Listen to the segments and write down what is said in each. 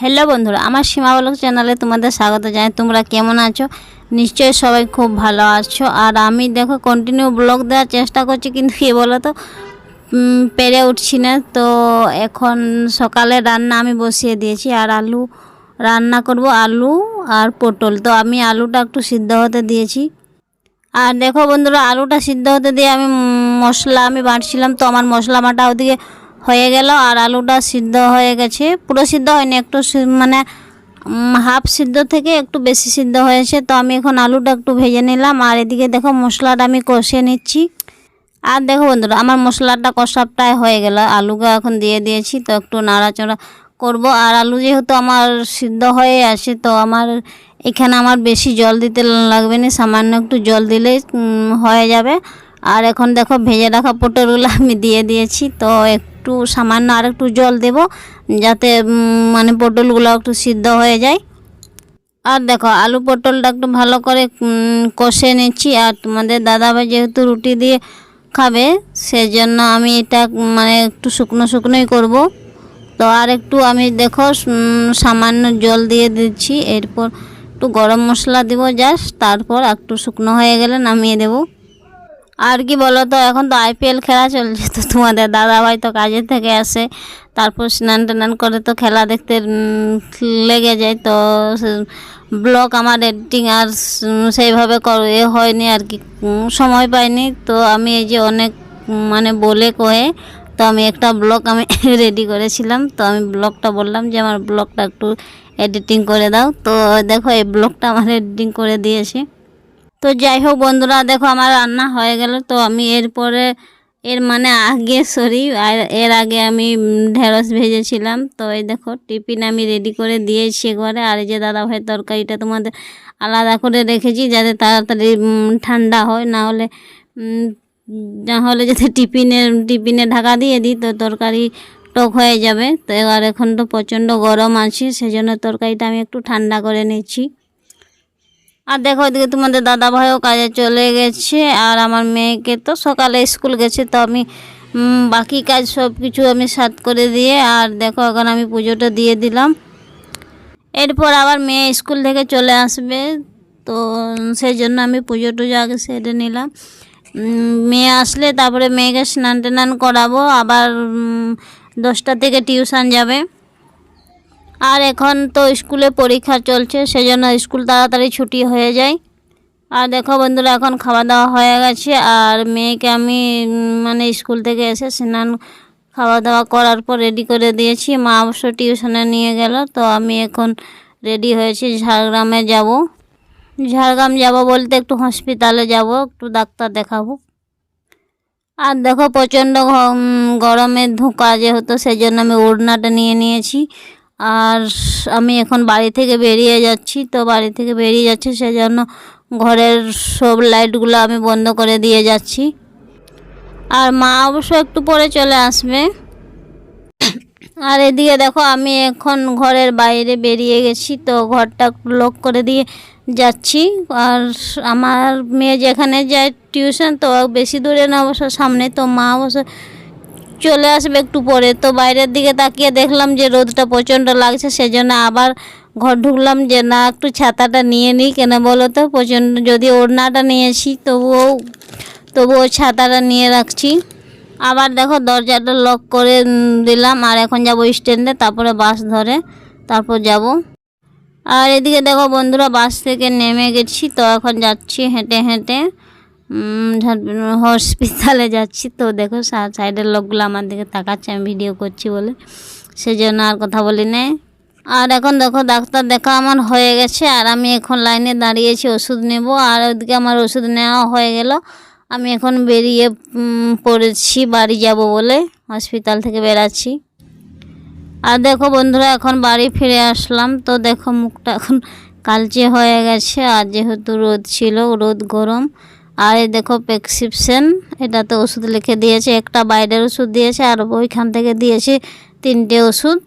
Hello বন্ধুরা, আমার সীমাবলক চ্যানেলে তোমাদের স্বাগত জানাই। তোমরা কেমন আছো? নিশ্চয়ই সবাই খুব ভালো আছো। আর আমি দেখো কন্টিনিউ ব্লগ দেওয়ার চেষ্টা করছি, কিন্তু কী বলো তো পেরে উঠছি না। তো এখন সকালে রান্না আমি বসিয়ে দিয়েছি, আর আলু রান্না করব, আলু আর পটল। তো আমি আলুটা একটু সিদ্ধ হতে দিয়েছি। আর দেখো বন্ধুরা, আলুটা সিদ্ধ হতে দিয়ে আমি মশলা আমি বাটছিলাম, তো আমার মশলা বাটা ওদিকে হয়ে গেল আর আলুটা সিদ্ধ হয়ে গেছে। পুরো সিদ্ধ হয়নি একটু মানে হাফ সিদ্ধ থেকে একটু বেশি সিদ্ধ হয়েছে। তো আমি এখন আলুটা একটু ভেজে নিলাম। আর এদিকে দেখো মশলাটা আমি কষিয়ে নিচ্ছি। আর দেখো বন্ধুরা আমার মশলাটা কষা প্রায় হয়ে গেল। আলুকে এখন দিয়ে দিয়েছি তো একটু নাড়াচড়া করব। আর আলু যেহেতু আমার সিদ্ধ হয়ে আছে তো আমার এখানে আমার বেশি জল দিতে লাগবে না। সামান্য একটু জল উম, হয়ে যাবে। আর এখন দেখো ভেজে রাখা পটলগুলো আমি দিয়ে দিয়েছি। তো একটু সামান্য আর একটু জল দেব, যাতে মানে পটলগুলো একটু সিদ্ধ হয়ে যায়। আর দেখো, আলু পটলটা একটু ভালো করে কষে নিচ্ছি। আর তোমাদের দাদাভাই যেহেতু রুটি দিয়ে খাবে, সেজন্য আমি এটা মানে একটু শুকনো শুকনোই করব। তো আর একটু আমি দেখো সামান্য জল দিয়ে দিচ্ছি। এরপর একটু গরম মশলা দেবো জাস্ট, তারপর একটু শুকনো হয়ে গেলে নামিয়ে দেবো। আর কি বলো তো এখন তো আইপিএল খেলা চলছে, তো তোমাদের দাদাভাই তো কাজের থেকে আসে, তারপর স্নান টান করে তো খেলা দেখতে লেগে যায়, তো ব্লগ আমার এডিটিং আর সেইভাবে কর- এ হয়নি আর কি সময় পাইনি, তো আমি এই যে অনেক মানে বলে কয়ে, তো আমি একটা ব্লগ আমি রেডি করেছিলাম, তো আমি ব্লগটা বললাম যে আমার ব্লগটা একটু এডিটিং করে দাও, তো দেখো এই ব্লগটা আমার এডিটিং করে দিয়েছে। তো যাই হোক বন্ধুরা, দেখো আমার রান্না হয়ে গেল। তো আমি এরপরে, এর মানে আগে সরি আর এর আগে আমি ঢেঁড়স ভেজেছিলাম। তো এই দেখো, টিফিন আমি রেডি করে দিয়েছি একবারে। আর এই যে দাদা ভাই তরকারিটা তোমাদের আলাদা করে রেখেছি, যাতে তাড়াতাড়ি ঠান্ডা হয়। না হলে না হলে যাতে টিফিনে টিফিনে ঢাকা দিয়ে দিই, তো তরকারি টক হয়ে যাবে। তো এবার এখন তো প্রচণ্ড গরম আছে, সেজন্য তরকারিটা আমি একটু ঠান্ডা করে নিচ্ছি। আর দেখো এদিকে তোমাদের দাদা ভাইও কাজে চলে গেছে, আর আমার মেয়েকে তো সকালে স্কুল গেছে, তো আমি বাকি কাজ সব কিছু আমি সাত করে দিয়ে, আর দেখো এখন আমি পুজোটা দিয়ে দিলাম। এরপর আবার মেয়ে স্কুল থেকে চলে আসবে, তো সেই জন্য আমি পুজো টুজো আগে সেরে নিলাম। মেয়ে আসলে তারপরে মেয়েকে স্নান টান করাবো, আবার দশটা থেকে টিউশন যাবে। আর এখন তো স্কুলে পরীক্ষা চলছে, সেজন্য স্কুল তাড়াতাড়ি ছুটি হয়ে যায়। আর দেখো বন্ধুরা, এখন খাওয়া দাওয়া হয়ে গেছে, আর মেয়েকে আমি মানে স্কুল থেকে এসে স্নান খাওয়া দাওয়া করার পর রেডি করে দিয়েছি। মা অবশ্য টিউশনে নিয়ে গেল, তো আমি এখন রেডি হয়েছি, ঝাড়গ্রামে যাব। ঝাড়গ্রাম যাব বলতে একটু হসপিটালে যাব, একটু ডাক্তার দেখাবো। আর দেখো প্রচণ্ড গরমের ধোঁকা যেহেতু সেই জন্য আমি ওড়নাটা নিয়ে নিয়েছি। আর আমি এখন বাড়ি থেকে বেরিয়ে যাচ্ছি। তো বাড়ি থেকে বেরিয়ে যাচ্ছি সেজন্য ঘরের সব লাইটগুলো আমি বন্ধ করে দিয়ে যাচ্ছি। আর মা অবশ্য একটু পরে চলে আসবে। আর এদিকে দেখো আমি এখন ঘরের বাইরে বেরিয়ে গেছি। তো ঘরটা লক করে দিয়ে যাচ্ছি। আর আমার মেয়ে যেখানে যায় টিউশন, তো বেশি দূরে না অবশ্য, সামনে। তো মা অবশ্য চলে আসবে একটু পরে। তো বাইরের দিকে তাকিয়ে দেখলাম যে রোদটা প্রচণ্ড লাগছে, সেজন্য আবার ঘর ঢুকলাম যে না, একটু ছাতাটা নিয়ে নিই। কেন বলো তো? প্রচণ্ড, যদি ওড়নাটা নিয়েছি তবুও তবুও ছাতাটা নিয়ে রাখছি। আবার দেখো দরজাটা লক করে দিলাম। আর এখন যাব স্ট্যান্ডে তারপরে বাস ধরে তারপর যাব। আর এদিকে দেখো বন্ধুরা বাস থেকে নেমে গেছি। তো এখন যাচ্ছি হেঁটে হেঁটে। হসপিটালে যাচ্ছি তো দেখো সাইডের লোকগুলো আমার দিকে তাকাচ্ছে, আমি ভিডিও করছি বলে। সেজন্য আর কথা বলি নাই আর এখন দেখো, ডাক্তার দেখা, আমার হয়ে গেছে, আর আমি এখন লাইনে দাঁড়িয়েছি ওষুধ নেব। আর ওদিকে আমার ওষুধ নেওয়া হয়ে গেল। আমি এখন বেরিয়ে পড়েছি, বাড়ি যাব বলে হসপিটাল থেকে বেরাচ্ছি। আর দেখো বন্ধুরা, এখন বাড়ি ফিরে আসলাম। তো দেখো, মুখটা এখন কালচে হয়ে গেছে, আর যেহেতু রোদ ছিল, রোদ গরম আর এই দেখো প্রেসক্রিপশন এটাতে ওষুধ লিখে দিয়েছে, একটা বাইরের ওষুধ দিয়েছে, আর ওইখান থেকে দিয়েছে তিনটে ওষুধ।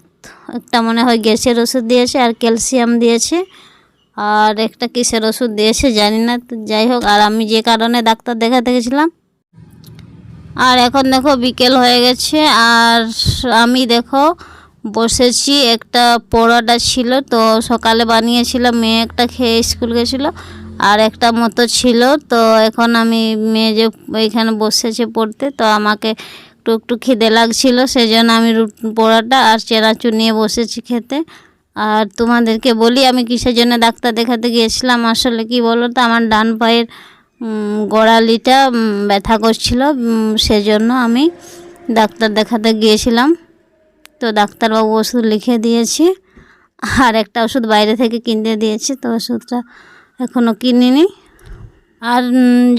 একটা মনে হয় গ্যাসের ওষুধ দিয়েছে আর ক্যালসিয়াম দিয়েছে, আর একটা কিসের ওষুধ দিয়েছে জানি না, তো যাই হোক, আর আমি যে কারণে ডাক্তার দেখাতে গেছিলাম। আর এখন দেখো বিকেল হয়ে গেছে, আর আমি দেখো বসেছি, একটা পড়াটা ছিল তো সকালে বানিয়েছিলাম মেয়ে একটা খেয়ে স্কুল গেছিল। আর একটা মতো ছিল, তো এখন আমি মেয়ে যে এখানে বসেছে পড়তে, তো আমাকে একটু একটু খিদে লাগছিল সেই জন্য আমি রুট, পোড়াটা আর চেনাচুর নিয়ে বসেছি খেতে। আর তোমাদেরকে বলি, আমি কিসের জন্য ডাক্তার দেখাতে গিয়েছিলাম, আসলে কি বলো তো আমার ডান পায়ের গোড়ালিটা ব্যথা করছিল সেজন্য আমি ডাক্তার দেখাতে গিয়েছিলাম। তো ডাক্তারবাবু ওষুধ লিখে দিয়েছি, আর একটা ওষুধ বাইরে থেকে কিনতে দিয়েছে, তো ওষুধটা এখনও কিনিনি। আর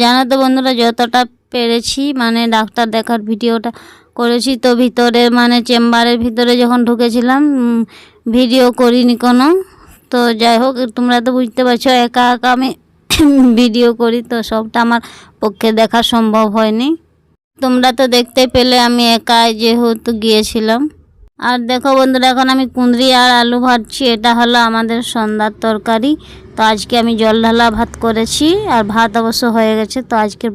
জানো তো বন্ধুরা, যতটা পেরেছি মানে ডাক্তার দেখার ভিডিওটা করেছি, তো ভিতরে মানে চেম্বারের ভিতরে যখন ঢুকেছিলাম ভিডিও করিনি কোনো। তো যাই হোক, তোমরা তো বুঝতে পারছ, একা একা আমি ভিডিও করি, তো সবটা আমার পক্ষে দেখা সম্ভব হয়নি। তোমরা তো দেখতে পেলে, আমি একাই যেহেতু গিয়েছিলাম। আর দেখো বন্ধুরা, এখন আমি কুঁদরি আর আলু ভাজছি, এটা হলো আমাদের সন্ধ্যার তরকারি। তো আজকে আমি জল ঢালা ভাত করেছি, আর ভাত অবশ্য হয়ে গেছে, তো আজকের